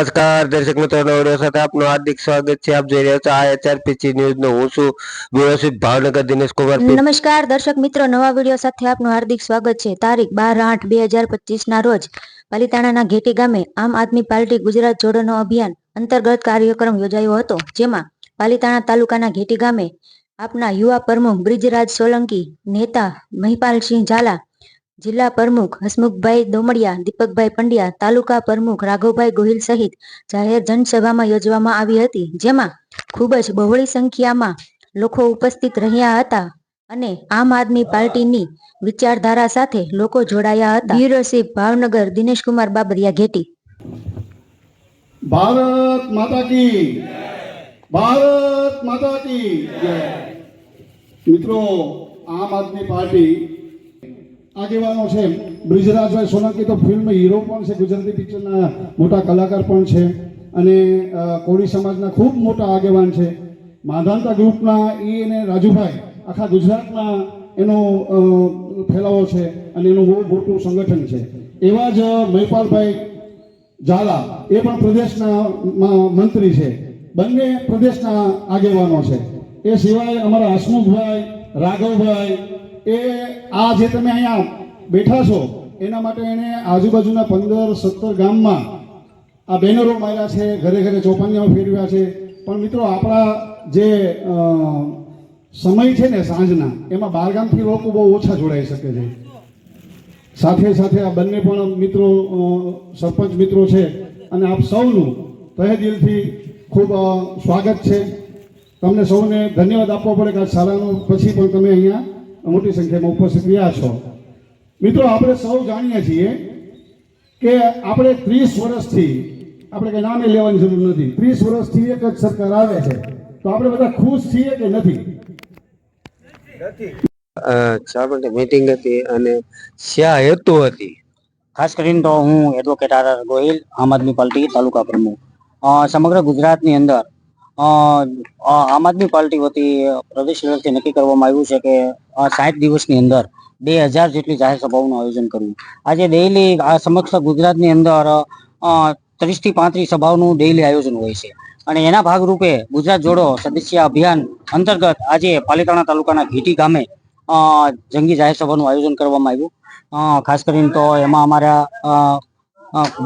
નમસ્કાર, દર્શક મિત્રો નવડિયો સાથે આપનું હાર્દિક સ્વાગત છે. આપ જોઈ રહ્યા છો આ એચઆરપીસી ન્યૂઝ નો હું છું વ્યવસ્થિત ભાવનગર દિનેશ કુમાર નમસ્કાર, દર્શક મિત્રો, નવા વીડિયો સાથે આપનું હાર્દિક સ્વાગત છે. તારીખ બાર આઠ બે હજાર પચીસ ના રોજ પાલિતાણાના ઘેટી ગામે આમ આદમી પાર્ટી ગુજરાત જોડોનો અભિયાન અંતર્ગત કાર્યક્રમ યોજાયો હતો, જેમાં પાલિતાણા તાલુકાના ઘેટી ગામે આપના યુવા પ્રમુખ બ્રિજરાજ સોલંકી, નેતા મહિપાલસિંહ ઝાલા જિલ્લા પ્રમુખ હસમુખભાઈ દોમડિયા, દીપકભાઈ પંડ્યા, તાલુકા પ્રમુખ રાઘવભાઈ ગોહિલ સહિત જાહેર જનસભામાં યોજવામાં આવી હતી, જેમાં ખૂબ જ બહોળી સંખ્યામાં લોકો ઉપસ્થિત રહ્યા હતા અને આમ આદમી પાર્ટીની વિચારધારા સાથે લોકો જોડાયા હતા. Bureau chief Bhavnagar, Dineshkumar Babariya Gheti. Bharat Mata કી ભારત માતા કી મિત્રો, આમ આદમી પાર્ટી આગેવાનો છે. બ્રિજરાજભાઈ સોલંકી તો ફિલ્મ હીરો પણ છે, ગુજરાતી પિક્ચરના મોટા કલાકાર પણ છે અને કોળી સમાજના ખૂબ મોટા આગેવાન છે. માધાંતા ગ્રુપના એ અને રાજુભાઈ આખા ગુજરાતમાં એનો ફેલાવો છે અને એનું બહુ મોટું સંગઠન છે. એવા જ મહિપાલભાઈ ઝાલા એ પણ પ્રદેશના મંત્રી છે. બંને પ્રદેશના આગેવાનો છે. એ સિવાય અમારા હસમુખભાઈ, રાઘવભાઈ એ આ જે તમે અહીંયા બેઠા છો, એના માટે એણે આજુબાજુના પંદર સત્તર ગામમાં આ બેનરો માર્યા છે, ઘરે ઘરે ચોપાનિયાઓ ફેરવ્યા છે. પણ મિત્રો, આપણા જે સમય છે ને સાંજના, એમાં બારગામથી લોકો બહુ ઓછા જોડાઈ શકે છે. સાથે સાથે આ બંને પણ મિત્રો સરપંચ મિત્રો છે. અને આપ સૌનું તહે દિલથી ખૂબ સ્વાગત છે. તમને સૌને ધન્યવાદ આપવો પડે કે શાળાનું, પછી પણ તમે અહીંયા મોટી સંખ્યામાં ઉપસ્થિત રહ્યા છો. મિત્રો આપણે સૌ જાણીએ છીએ કે આપણે ત્રીસ વર્ષથી આપણે કંઈ નામે લેવાની જરૂર નથી. ત્રીસ વર્ષથી એક જ સરકાર આવે છે. તો આપણે બધા ખુશ છીએ કે નથી? માટે મીટિંગ હતી અને શા હેતુ હતી. ખાસ કરીને તો હું એડવોકેટ આર આર ગોહિલ આમ આદમી પાર્ટી તાલુકા પ્રમુખ. સમગ્ર ગુજરાતની અંદર આમ આદમી પાર્ટી વતી પ્રદેશ લેવલથી નક્કી કરવામાં આવ્યું છે કે સાઠ દિવસની અંદર બે હજાર જેટલી જાહેર સભાઓનું આયોજન કરવું. આજે ડેઇલી આ સમગ્ર ગુજરાતની અંદર ત્રીસથી પાંત્રીસ સભાઓનું ડેઈલી આયોજન હોય છે. અને એના ભાગરૂપે ગુજરાત જોડો સદસ્ય અભિયાન અંતર્ગત આજે પાલિતાણા તાલુકાના ઘીટી ગામે જંગી જાહેર સભાનું આયોજન કરવામાં આવ્યું. ખાસ કરીને તો એમાં અમારા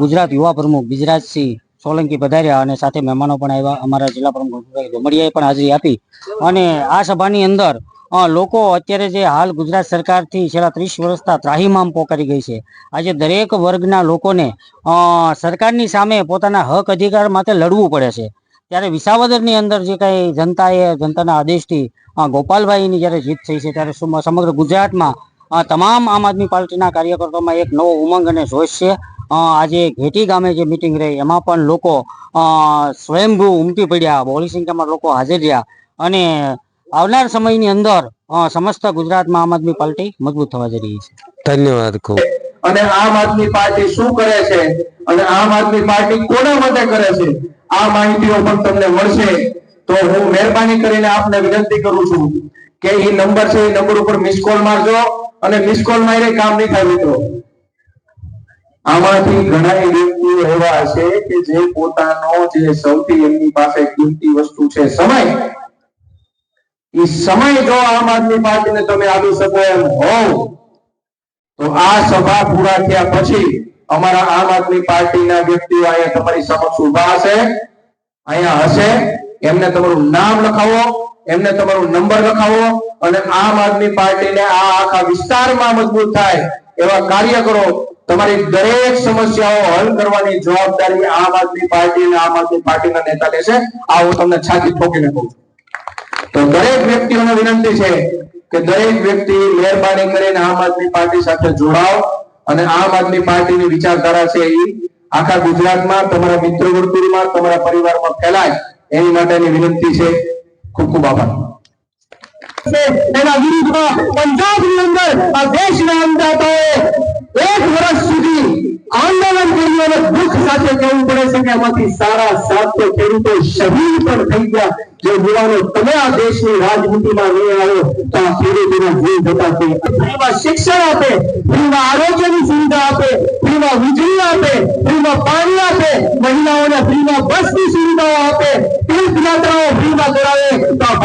ગુજરાત યુવા પ્રમુખ બિજરાજસિંહ સોલંકી પધાર્યા અને સાથે મહેમાનો પણ આવ્યા. અમારા જિલ્લા પ્રમુખ ડોમડિયાએ પણ હાજરી આપી. અને આ સભાની અંદર લોકો અત્યારે જે હાલ ગુજરાત સરકારથી છેલ્લા ત્રીસ વર્ષતા ત્રાહીમામ પોકારી ગઈ છે. આજે દરેક વર્ગના લોકોને સરકારની સામે પોતાના હક અધિકાર માટે લડવું પડે છે. ત્યારે વિસાવદરની અંદર જે કાંઈ જનતાએ, જનતાના આદેશથી ગોપાલભાઈની જ્યારે જીત થઈ છે, ત્યારે સમગ્ર ગુજરાતમાં તમામ આમ આદમી પાર્ટીના કાર્યકર્તાઓમાં એક નવો ઉમંગ અને જોશ છે. આજે ઘેટી ગામે જે મિટિંગ રહી એમાં પણ લોકો સ્વયંભૂ ઉમટી પડ્યા બહોળી સંખ્યામાં લોકો હાજર રહ્યા અને આવનાર સમયની અંદર સમસ્ત ગુજરાતમાં આમ આદમી પાર્ટી મજબૂત થવા જઈ રહી છે. ધન્યવાદ ખૂબ. અને આમ આદમી પાર્ટી શું કરે છે? અને આમ આદમી પાર્ટી કોના માટે કરે છે? આ માહિતીઓ પણ તમને મળશે. તો હું મહેરબાની કરીને આપને વિનંતી કરું છું કે એ નંબર છે એ નંબર ઉપર મિસ કોલ મારજો અને મિસ કોલ મારે કામ નહીં થાય મિત્રો. આમાંથી ઘણા વ્યક્તિઓ એવા હશે કે જે પોતાનો જે સૌથી એમની પાસે કિંમતી વસ્તુ છે સમય. એ સમય જો આમ આદમી પાર્ટીને તમે આપી શકો એમ હોવ, તો આ સભા પૂરા થયા પછી અમારા આમ આદમી પાર્ટીના વ્યક્તિઓ અહીંયા તમારી સમક્ષ ઊભા હશે, અહીંયા હશે, એમને તમારું નામ લખાવો, એમને તમારો નંબર લખાવો અને આમ આદમી પાર્ટીને આ આખા વિસ્તારમાં મજબૂત થાય એવા કાર્ય કરો. તમારી દરેક સમસ્યાઓ હલ કરવાની જવાબદારી આમ આદમી પાર્ટી અને આમ આદમી પાર્ટીના નેતા લેશે આ હું તમને છાતી ઠોકીને કહું છું. તો દરેક વ્યક્તિઓને વિનંતી છે કે દરેક વ્યક્તિ મહેરબાની કરીને આમ આદમી પાર્ટી સાથે જોડાઓ અને આમ આદમી પાર્ટીની વિચારધારા છે એ આખા ગુજરાતમાં, તમારા મિત્ર વર્તુળમાં, તમારા પરિવારમાં ફેલાય એની માટેની વિનંતી છે. ખૂબ ખૂબ આભાર. એના વિરુદ્ધમાં પંજાબની અંદર આ દેશના અંદાતાઓએ એક વર્ષ સુધી આંદોલન કર્યું અને દુઃખ સાથે કહેવું પડે છે કે એમાંથી સારા સાતસો ખેડૂતો શહીદ પણ થઈ ગયા. જે યુવાનો તમે આ દેશની રાજનીતિમાં નહીં આવ્યો, તો આ ખેડૂતોના જીવ જતા છે. ફ્રીમાં શિક્ષણ આપે ફ્રીમાં આરોગ્યની સુવિધા આપે ફ્રીમાં વીજળી આપે ફ્રીમાં પાણી આપે, મહિલાઓને ફ્રીમાં બસની સુવિધાઓ આપે, તીર્થયાત્રાઓ ફ્રીમાં કરાવે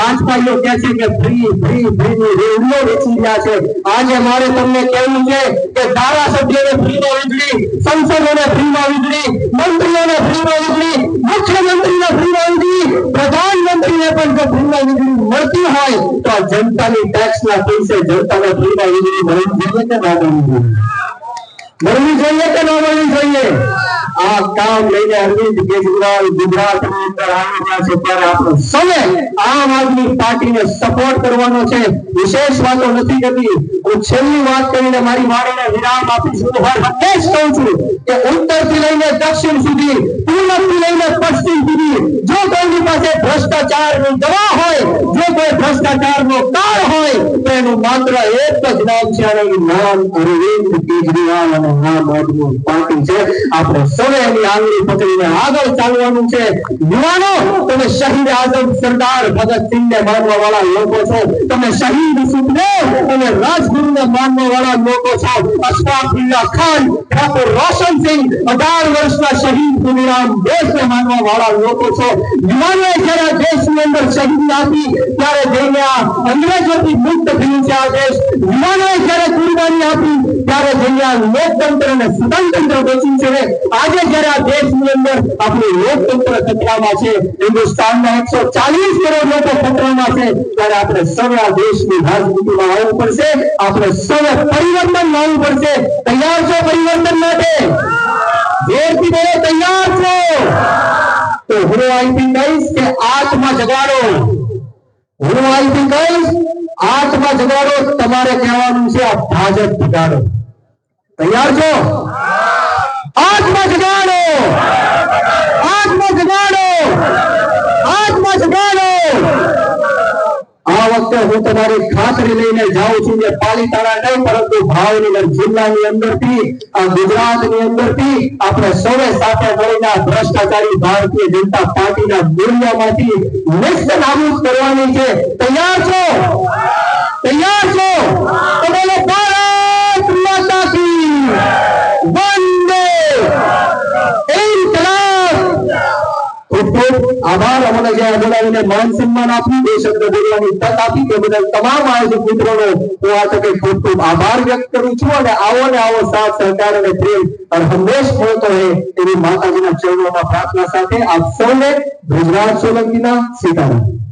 આ ભાજપાઈઓ કહે છે કે ફ્રી ફ્રી ફ્રીની રેડિયો વેચી રહ્યા છે. આજે મારે તમને કહેવું છે કે ધારાસભ્યોને ફ્રીમાં વીજળી, સંસદોને ફ્રીમાં વીજળી, મંત્રીઓને ફ્રીમાં વીજળી, મુખ્યમંત્રીને ફ્રીમાં વીજળી, પ્રધાનમંત્રીને પણ જો ફ્રીમાં વીજળી મળતી હોય, તો આ જનતાની ટેક્સના પૈસે જનતાને ફ્રીમાં વીજળી મળવી જોઈએ કે ના મળવી જોઈએ? મળવી જોઈએ કે ન મળવી જોઈએ? આ કામ લઈને અરવિંદ કેજરીવાલ ગુજરાતની અંદર આવ્યા છે ત્યારે આપણે સૌએ આમ આદમી પાર્ટીને સપોર્ટ કરવાનો છે. વિશેષ વાતો નથી કરતી. હું છેલ્લી વાત કરીને મારી વાણીને વિરામ આપીશ હું હંમેશ કહું છું કે ઉત્તરથી લઈને દક્ષિણ સુધી પૂર્વથી લઈને પશ્ચિમ સુધી, જો કોઈની પાસે ભ્રષ્ટાચારની દવા હોય, જો કોઈ ભ્રષ્ટાચારનો કાળ હોય, તો એનું માત્ર એક જ નામ છે અને નામ અરવિંદ કેજરીવાલ અને આમ આદમી પાર્ટી છે. આપણે સૌએ એની આંગળી શહીદ આઝમ સરદાર માનવા વાળા લોકો છો. તમે શહીદ શહીદ ખુદીરામ દેશને ત્યારે જઈને આ અંગ્રેજોથી મુક્ત થયું છે આ દેશ. યુવાનોએ જ્યારે કુરબાની આપી ત્યારે જઈને લોકતંત્ર અને સ્વતંત્ર બચ્યું છે આજે જયારે આ દેશની અંદર આપણું લોકતંત્ર ખતરામાં છે, હિન્દુસ્તાનના એકસો ચાલીસ કરોડ લોકો ખતરામાં છે, ત્યારે આપણે સૌ દેશની રાજનીતિમાં આવવું પડશે, આપણે સૌ પરિવર્તન લાવવું પડશે. તૈયાર છો પરિવર્તન માટે? જોરથી બોલો, તૈયાર છો? તો હું અહીંથી કહીશ કે આત્મા જગાડો. હું અહીંથી કહીશ આત્મા જગાડો, તમારે કહેવાનું છે આ ભાજપ જગાડો. તૈયાર છો? આત્મા જગાડો આત્મા જગાડો આત્મા જગાડો આ વખતે હું તમારી ખાતરી લઈને જાઉં છું કે પાલિતાણા નહીં, પરંતુ ભાવનગર જિલ્લાની અંદરથી, આ ગુજરાતની અંદરથી આપણે સૌએ સાથે મળીને ભ્રષ્ટાચારી ભારતીય જનતા પાર્ટીના મૂલ્યમાંથી નિસ્ત નાબૂદ કરવાની છે. તૈયાર છો? તૈયાર છો? તો બોલો ભારત માતા કી વંદે ઇન્કલાબ ખૂબ ખૂબ આભાર. અમને જે બોલાવીને માન સન્માન આપ્યું, બે શબ્દ બોલવાની તક આપી તે બદલ તમામ આયોજક મિત્રોનો હું આ તકે ખૂબ ખૂબ આભાર વ્યક્ત કરું છું અને આવો ને આવો સાથ, સહકાર અને પ્રેમ હંમેશ મળતો રહે એવી માતાજીના ચરણોમાં પ્રાર્થના સાથે આપ સૌને ગુજરાત સોલંકીના સીતારામ.